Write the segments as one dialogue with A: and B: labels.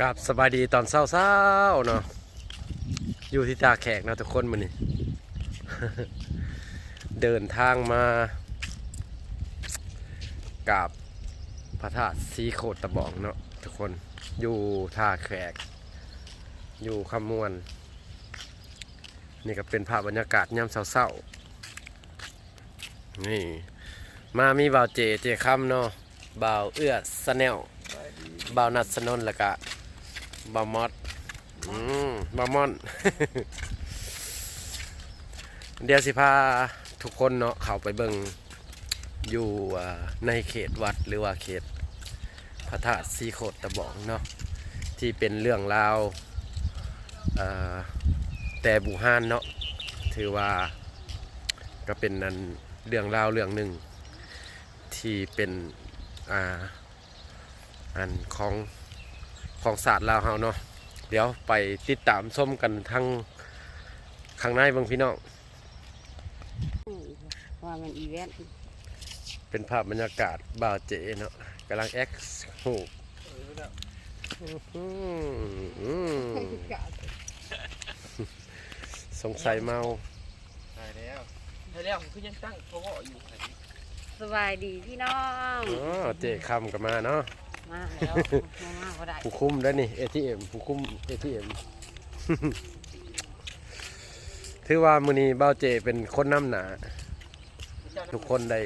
A: กับสบายดีตอนเช้าๆเนาะอยู่ที่ตาแขกเนาะทุกคนมื้อนี้เดินทางมากับพระธาตุสีโคตรตะบองเนาะทุกคนอยู่ท่าแขก อยู่คำมวน นี่ก็เป็นภาพบรรยากาศยามเช้าๆนี่ มามีบ่าวเจเจคำเนาะบ่าวเอื้อสแนลบาวนัดสนนแล้วก็ บามอดอืมบามอน เดี๋ยวสิพาทุกคนเนาะเข้าไปเบิ่งอยู่ในเขตวัดหรือว่าเขตพระธาตุสีโคตรตะบองเนาะที่เป็นเรื่องราวแต่บูฮานเนาะถือว่าก็เป็นนันเรื่องราวเรื่องหนึ่งที่เป็นอ่าอันของ ของศาสตร์ลาวเฮาเนาะเดี๋ยวไปติดตามส้มกันทั้งข้างในเบิ่งพี่น้อง
B: ว่ามันอีเวนต์
A: เป็นภาพบรรยากาศบ่าวเจเนาะกำลังแอคหูบอื้อหือสงสัยเมา
C: ใช่แล้วใช่แล้วผมคือยังตั้งเขาบอกอยู่
B: สบายดีพี่น้อง
A: อ๋อเจคำกับมาเนาะ
B: มาแล้วมาก็ได้
A: ผู้คุมได้วนี่ ATM ผู้คุ้ม ATM ถือว่ามือนี้บ่าเจเป็นคนน้ำหนา ทุกคนได้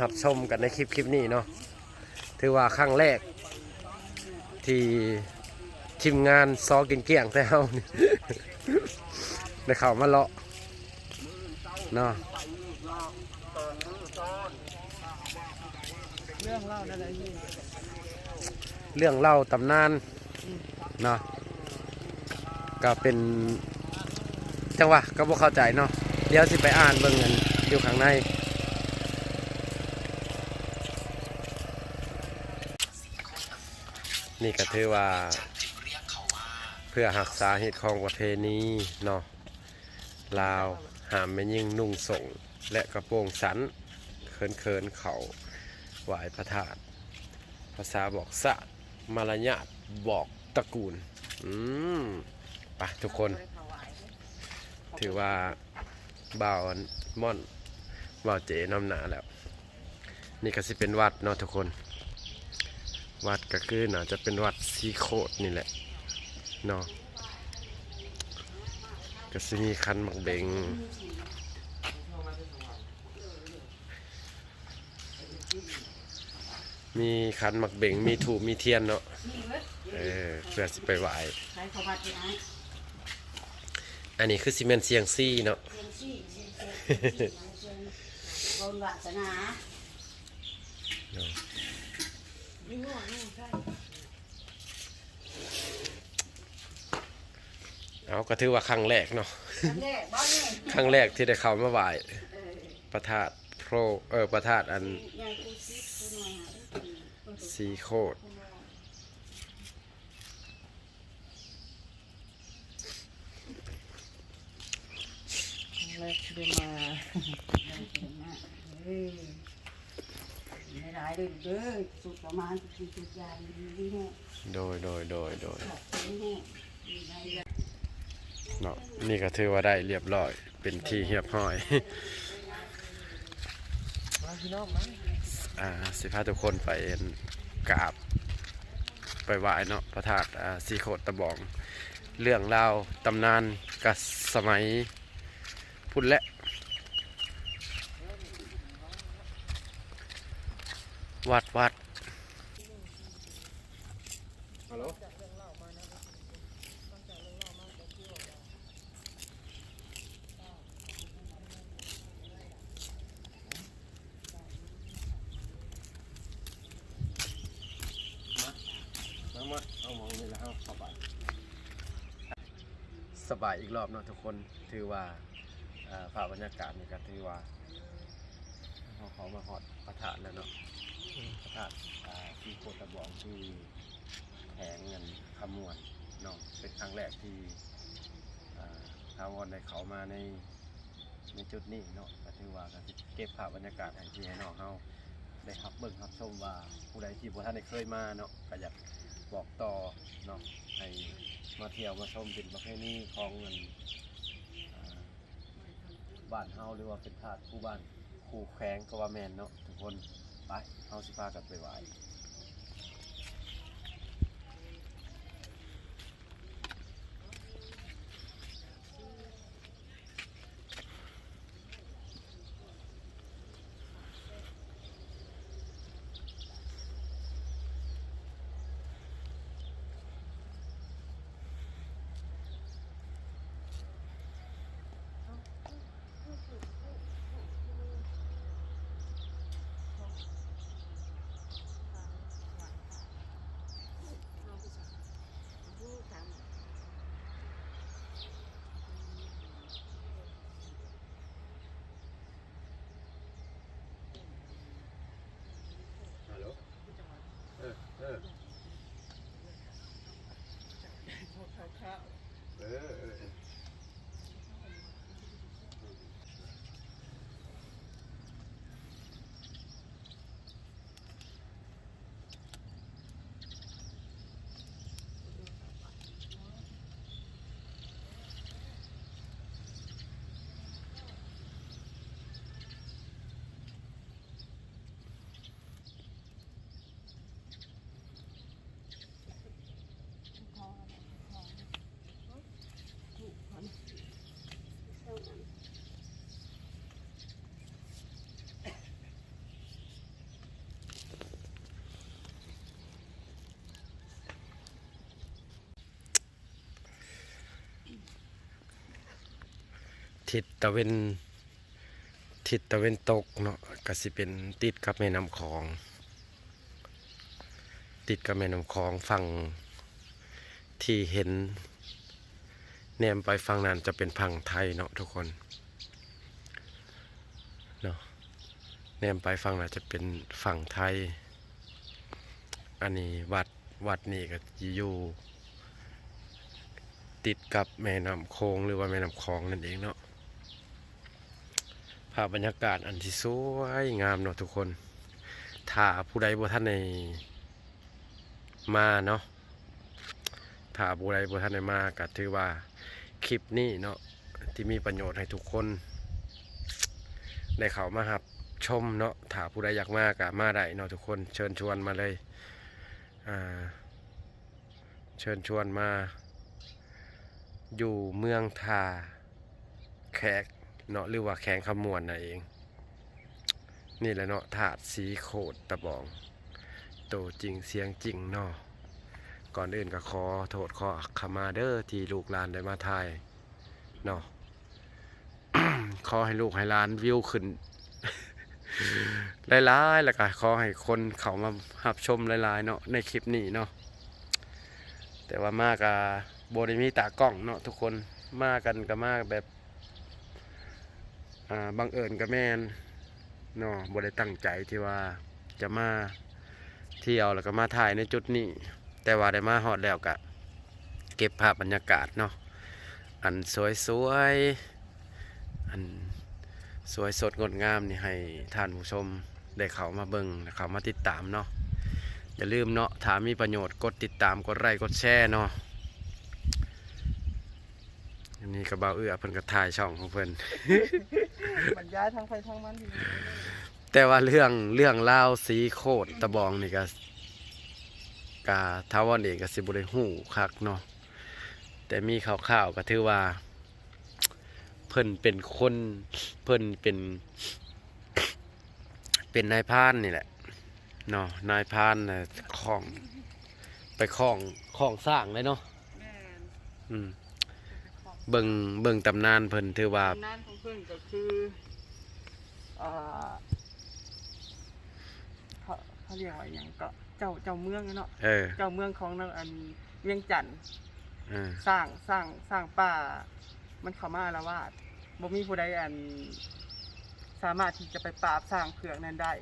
A: รับชมกันในคลิปคลิปนี้เนาะถือว่าครั้งแรก ที่ทีมงานซอกินเกี่ยงแต่เฮานี่ได้เข้ามาเลาะเนาะ
B: เรื่องเล่าอะไรพี่
A: เรื่องเล่าตำนานเนาะก็เป็นจังหวะก็บ่เข้าใจเนาะเดี๋ยวสิไปอ่านเบิ่งกันอยู่ข้างในนี่ก็ถือว่าเพื่อหักษาเหตุของประเพณีเนาะลาวหามไม่ยิ่งนุ่งส่ง และกระโปรงสันเคินเคินเขาไหวพระธาตุภาษาบอกสะ มารยาทบอกตระกูล อืมไปทุกคน ถือว่าบ่าวม่อนบ่าวเจนำหนาแล้ว นี่ก็สิเป็นวัดเนาะทุกคน วัดก็คือน่าจะเป็นวัดซีโคดนี่แหละเนาะก็สิมีคันหมักเบง มีคันหมักเบ่งมีถูกมีเทียนเนาะเออเพื่อสิไปไหวอันนี้คือซีเมนเซียงซี่เนาะ
B: เอา
A: ก็ถือว่าครั้งแรกเนาะครั้งแรกที่ได้เข้ามาไหว้พระธาตุโพรเออพระธาตุอัน
B: ยังกูซิกูหน่อยหา
A: ซีโคด
B: เล็กเดินมาเฮ้ยไม่ได้เลยเด้อสุดประมาณสุดสุดยางดีแน่
A: โดยโดยโดยโดย
B: ขอบคุณแน่ดีได้เลย
A: เนาะนี่ก็ถือว่าได้เรียบร้อย เป็นที่เรียบร้อย
C: มาพี่น้องมา
A: อ่าสิพาทุกคนไปกราบ ไปไหว้เนาะพระธาตุอ่าซีโคตตะบอง เรื่องราวตำนานกับสมัยพุ่นและ วัดวัด
C: ฮัลโหล
A: มามาเอามองนี่แล้วเข้าไปส บายอีกรอบเนาะทุกคนถือว่าอ่าภาพบรรยากาศนี่ก็ถือว่าเขาขามาหอดพระธาตุแล้วเนาะพระธาตุที่โคตะบองที่แผงเงินขมวนเนาะเป็นครั้งแรกที่อ่าทาวอนได้เขามาในในจุดนี้เนาะก็ถือว่าก็เก็บภาพบรรยากาศให้ที่ให้น้องเฮาได้รับเบิ่งรับชมว่าผู้ใดที่บ่ทันได้เคยมาเนาะก็อยากบอกต่อเนาะให้ มาเที่ยวมาชมเป็นประเพณีของเงินบ้านเฮาหรือว่าเป็นทาสคู่บ้านคู่แข้งก็ว่าแมนเนาะทุกคนไปเฮาสิพากันไปไหว้ ทิศตะเวนทิศตะเวนตกเนาะก็สิเป็นติดกับแม่น้ำคลอง ติดกับแม่น้ำคลองฝั่งที่เห็นแนมไปฝั่งนั้นจะเป็นฝั่งไทยเนาะทุกคนเนาะแนมไปฝั่งนั้นจะเป็นฝั่งไทย อันนี้วัดวัดนี่ก็อยู่ติดกับแม่น้ำโคงหรือว่าแม่น้ำคลองนั่นเองเนาะ ภาพบรรยากาศอันที่สวยงามเนาะทุกคน ถ้าผู้ใดบ่ท่านในมาเนาะ ถ้าผู้ใดบ่ท่านในมาก็ถือว่าคลิปนี้เนาะที่มีประโยชน์ให้ทุกคน ได้เข้ามาหับชมเนาะ ถ้าผู้ใดอยากมาก็มาได้เนาะทุกคน เชิญชวนมาเลยเชิญชวนมา อยู่เมืองทาแขก เนาะหรือว่าแขงขมวนนั่นเอง นี่แหละเนาะถาดสีโคดตะบองโตจริงเสียงจริงเนาะก่อนอื่นก็ขอโทษขอขมาเด้อที่ลูกหลานได้มาถ่ายเนาะขอให้ลูกให้หลานวิวขึ้นหลายๆแล้วก็ขอให้คนเขามารับชมหลายๆเนาะในคลิปนี้เนาะแต่ว่ามากกับบริมีตากล้องเนาะทุกคนมากันก็มากแบบ บังเอิญกับแมนเนาะบริตั้งใจที่ว่าจะมาเที่ยวแล้วก็มาถ่ายในจุดนี้ แต่ว่าได้มาฮอดแล้วกะเก็บภาพบรรยากาศเนาะอันสวยๆอันสวยสดงดงามนี่ให้ท่านผู้ชมได้เข้ามาเบิ่งและเข้ามาติดตามเนาะอย่าลืมเนาะถ้ามีประโยชน์กดติดตามกดไลค์กดแชร์เนาะนนี้กระเบาเอื้อเพิ่นก็ถ่ายช่องของเพิ่น
C: บรรยายทางไฟทางมันดี
A: แต่ว่าเรื่องเรื่องเล่าวสีโคตรตะบองนี่ก็กาทาวอนเองก็สิบ่ได้ฮู้คักเนาะแต่มีข่าวๆก็ถือว่า เพิ่นเป็นคนเพิ่นเป็น เป็นนายพรานนี่แหละเนาะนายพรานน่ะของไปของของสร้างเลยเนาะ
C: แม่น
A: อืม เบิ่งเบิ่งตำนานเพิ่นถือว่า
C: ตำนานของเพิ่นก็คืออ่าเขาเขาเรียกว่าอหย่างก็เจ้าเจ้าเมืองอะเนาะ
A: เออ
C: เจ้าเมืองของนางอันเวียงจันทน์
A: เออ
C: สร้างสร้างสร้างป่า มันเข้ามาละวาดบ่มีผู้ใดอัน สามารถที่จะไปปราบสร้างเผือกนั้นได้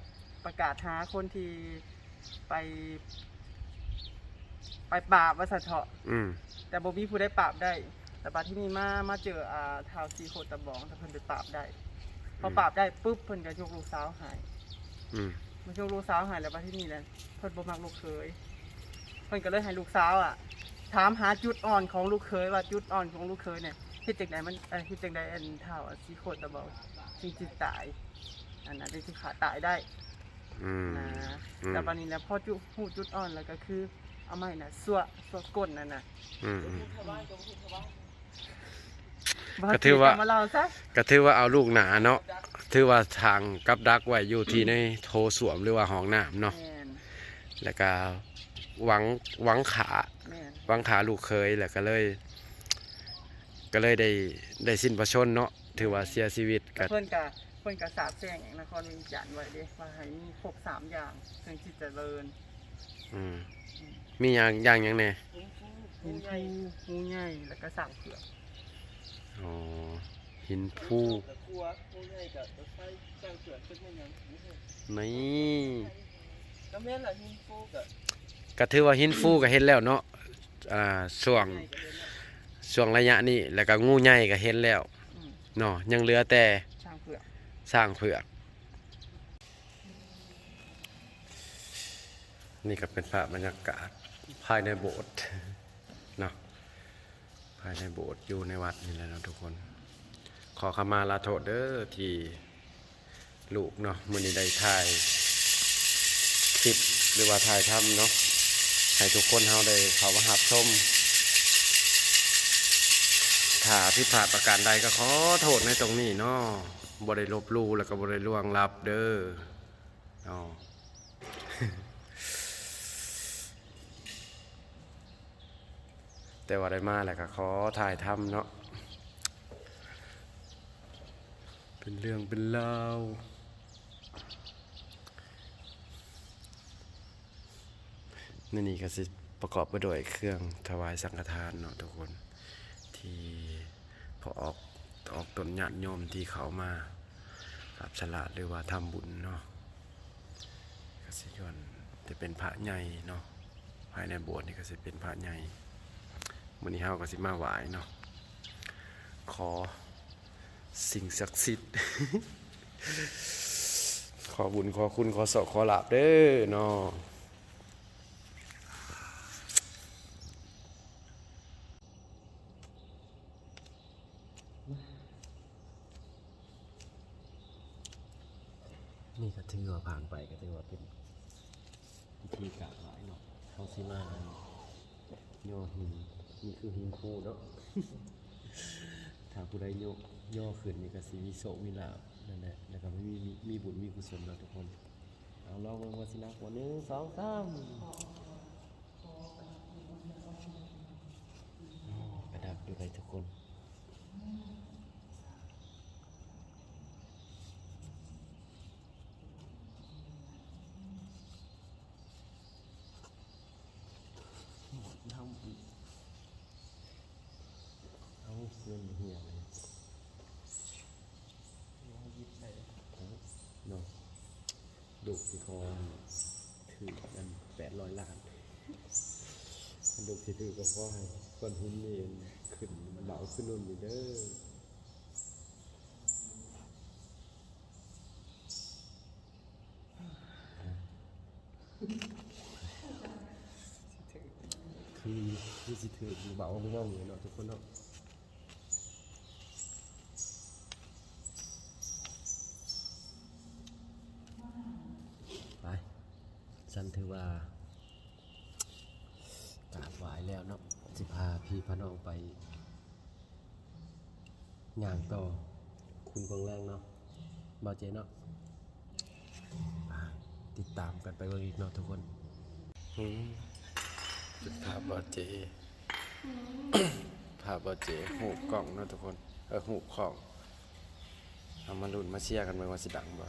C: ประกาศหาคนที่ไป ไปปราบว่าสะเถาะ
A: อืม
C: แต่บ่มีผู้ใดปราบได้ แต่บัดที่นี่มามาเจออ่าท้าวสีโคตรตะบองแต่เพิ่นไปปราบได้ พอปราบได้ปุ๊บเพิ่นก็ยกลูกสาวหาย
A: อืม
C: มันยกลูกสาวหายแล้วบัดที่นี่แหละเพิ่นบ่มักลูกเคยเพิ่นก็เลยให้ลูกสาวอะ ถามหาจุดอ่อนของลูกเคยว่าจุดอ่อนของลูกเคยเนี่ยเฮ็ดจังไดมันเอ่อเฮ็ดจังไดอันเท่าอะสิโคตรตะเบาจริงจิตตายอันนั้นได้สิขาตายได้
A: อืม
C: นะ
A: อืม
C: แต่บัดนี้แล้วพอจุฮู้จุดอ่อนแล้วก็คือ เอาไม้น่ะสั่วสั่วก้นนั่นน่ะ
A: อืมอืม
C: บ่
A: ก็ถือว่า
C: เสียงมาเล่า ซะ
A: ก็ถือว่าเอาลูกหนาเนาะถือว่าทางกับดักไว้อยู่ที่ในโถสวมหรือว่าห้องน้ำเนาะ
C: แม่น
A: แล้วก็หวังหวังขา
C: แม่น
A: หวังขาลูกเคยแล้วก็เลย ก็เลยได้ได้สิ้นประชนเนาะถือว่าเสียชีวิตก็
C: เพิ่นก็เพิ่นก็สาบแช่งนครเวียงจันทน์ไว้เด้ว่าให้มีครบสามอย่างถึงสิเจริญ
A: อืมมีอย่างอย่างหยังแน่
C: หินผู้หูใหญ่แล้วก็สร้างเผือก
A: อ๋อหินผู้
C: กับครัวหูใหญ่กับรถไฟสร้างเผือกเป็นยังไง
A: นี่
C: ก็แม่ก็
A: ถือว่าหินฟูก็เห็นแล้วเนาะอ่าช่วง
C: ใหญ่ว
A: ช่วงระยะนี้แล้วก็งูใหญ่ก็เห็นแล้วเนาะยังเหลือแต่
C: สร้างเผือก
A: สร้างเผือกนี่ก็เป็นภาพบรรยากาศภายในโบสถ์ ภายในโบสถ์อยู่ในวัดนี่แหละนะทุกคน ขอขมาลาโทษเด้อที่ลูกเนาะมือนี้ได้ถ่ายคลิปหรือว่าถ่ายทำเนาะให้ทุกคนเฮาได้เขามาหับชมถ้าผิพาดประการใดก็ขอโทษในตรงนี้เนาะบ่ได้ลบลูแล้วก็บ่ได้ล่วงลับเด้ออ๋อ แต่ว่าได้มาแล้วก็ขอถ่ายทำเนาะเป็นเรื่องเป็นราวนี่นี่ก็สิประกอบไปด้วยเครื่องถวายสังฆทานเนาะทุกคนที่พอออกออกตนญาติโยมที่เขามากับฉลาดหรือว่าทำบุญเนาะก็สิยนจะเป็นพระใหญ่เนาะภายในโบสถ์นี่ก็สิเป็นพระใหญ่ มื้อนี้เฮาก็สิมาไหวเนาะขอสิ่งศักดิ์สิทธิ์ ขอบุญขอคุณขอสอขอหลาบเด้อเนาะนี่ก็ถือว่าผ่านไปก็ถือว่าเป็นพิธีกราบไหว้เนาะเขาสิมาย่อหิน นี่คือหินคูเนาะ ถ้าผู้ใดโยกย่อขึ้นนี่ก็สิมีโสวิลาบนั่นแหละแล้วก็ไม่มีมีมีบุญมีกุศลนะทุกคน เอาลองลงว่าสินักวันหนึ่งสองสามกระดับอยู่เลยทุกคน เอาเงินเหี่ยเลยเนาะดุสิคอนถือกันแปดร้อยล้านดุสิถือก็พราะให้ก้อนหินนี่ขึ้นเหลาขึ้นนุ่นอยู่เด้อคือคือสิถือเบาบ้องๆเลยเนาะทุกคนเนาะ ฉันถือว่ากราบไหวายแล้วเนาะสิพาพี่พาน้องไปย่างต่อคุณกองแรงเนาะบาเจเนาะไปติดตามกันไปเบิ่งอีกเนาะทุกคนอืมจุดภาพบาเจภาพบาเจหูบกล่องเนาะทุกคน เออหูบของเอามาลุ้นมาเชียร์กันเบิ่งว่าสิดังบ่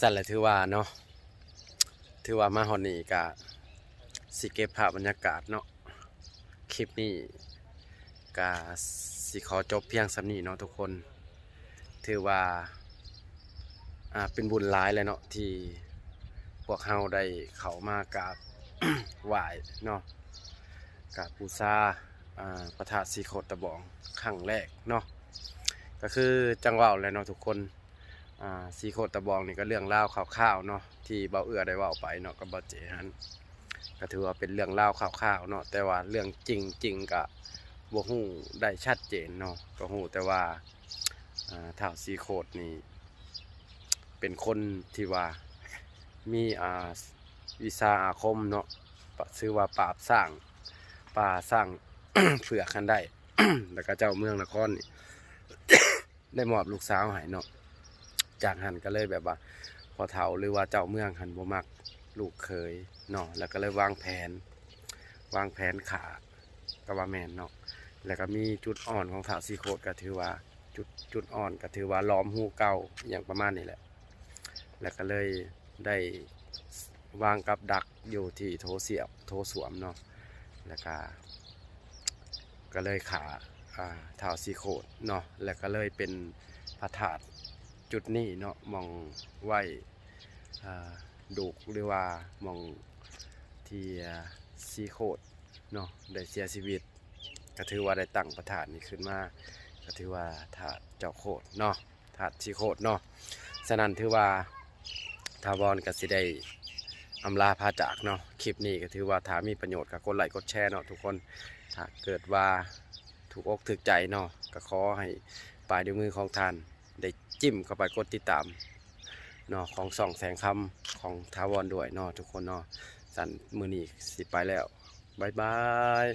A: สั่นแหละถือว่าเนาะถือว่ามาหอนนี่กะสิเก็บภาพบรรยากาศเนาะคลิปนี้ก็สิขอจบเพียงสำนี้เนาะทุกคน ถือว่าอ่าเป็นบุญหลายเลยเนาะที่พวกเฮาได้เขามากราบไหว้เนาะกราบบูชาอ่าพระธาสีโคตรตะบองครั้งแรกเนาะก็คือจังหวะเลยเนาะทุกคน อ่าสีโคตรตะบองนี่ก็เรื่องเล่าวคร่าวๆเนาะที่เบาเอื้อได้ว่าไปเนาะกับเบาเจฮันก็ถือว่าเป็นเรื่องเล่าวคร่าวๆเนาะแต่ว่าเรื่องจริงจริงๆก็บ่ฮู้ได้ชัดเจนเนาะก็ฮู้แต่ว่าอ่าท้าวสีโคตรนี่เป็นคนที่ว่ามีอาวิชาอาคมเนาะปะชื่อว่าปราบสร้างป่าสร้างเผือกันได้ แล้วก็เจ้าเมืองนครนี่ได้มอบลูกสาวให้เนาะ จากหันก็เลยแบบว่าพอเฒ่าหรือว่าเจ้าเมืองหันบ่มักลูกเคยเนาะแล้วก็เลยวางแผน วางแผนขาก็ว่าแมนเนาะแล้วก็มีจุดอ่อนของถาซีโคดก็ถือว่าจุดจุดอ่อนก็ถือว่าล้อมหูเก่าอย่างประมาณนี้แหละ แล้วก็เลยได้วางกับดักอยู่ที่โถเสียบโถสวมเนาะแล้วก็ก็เลยขาอ่าเท้าซีโคดเนาะแล้วก็เลยเป็นพระธาตุ จุดนี้เนาะมองไหวดุกหรือว่ามองที่ซีโคดเนาะได้เสียชีวิต ก็ถือว่าได้ตั้งพระธาตุนี้ขึ้นมาก็ถือว่าธาตุเจ้าโคดเนาะธาตุซีโคดเนาะฉะนั้นถือว่าทาวรก็สิได้อำลาพาจากเนาะคลิปนี้ก็ถือว่าถามีประโยชน์ก็กดไลค์กดแชร์เนาะทุกคนถ้าเกิดว่าถูกอกถูกใจเนาะก็ขอให้ปลายด้วยมือของท่าน ได้จิ้มเข้าไปกดติดตามเนาะของส่องแสงคำของทาวรด้วยเนาะทุกคนเนาะสันมือนี้สิไปแล้วบายบาย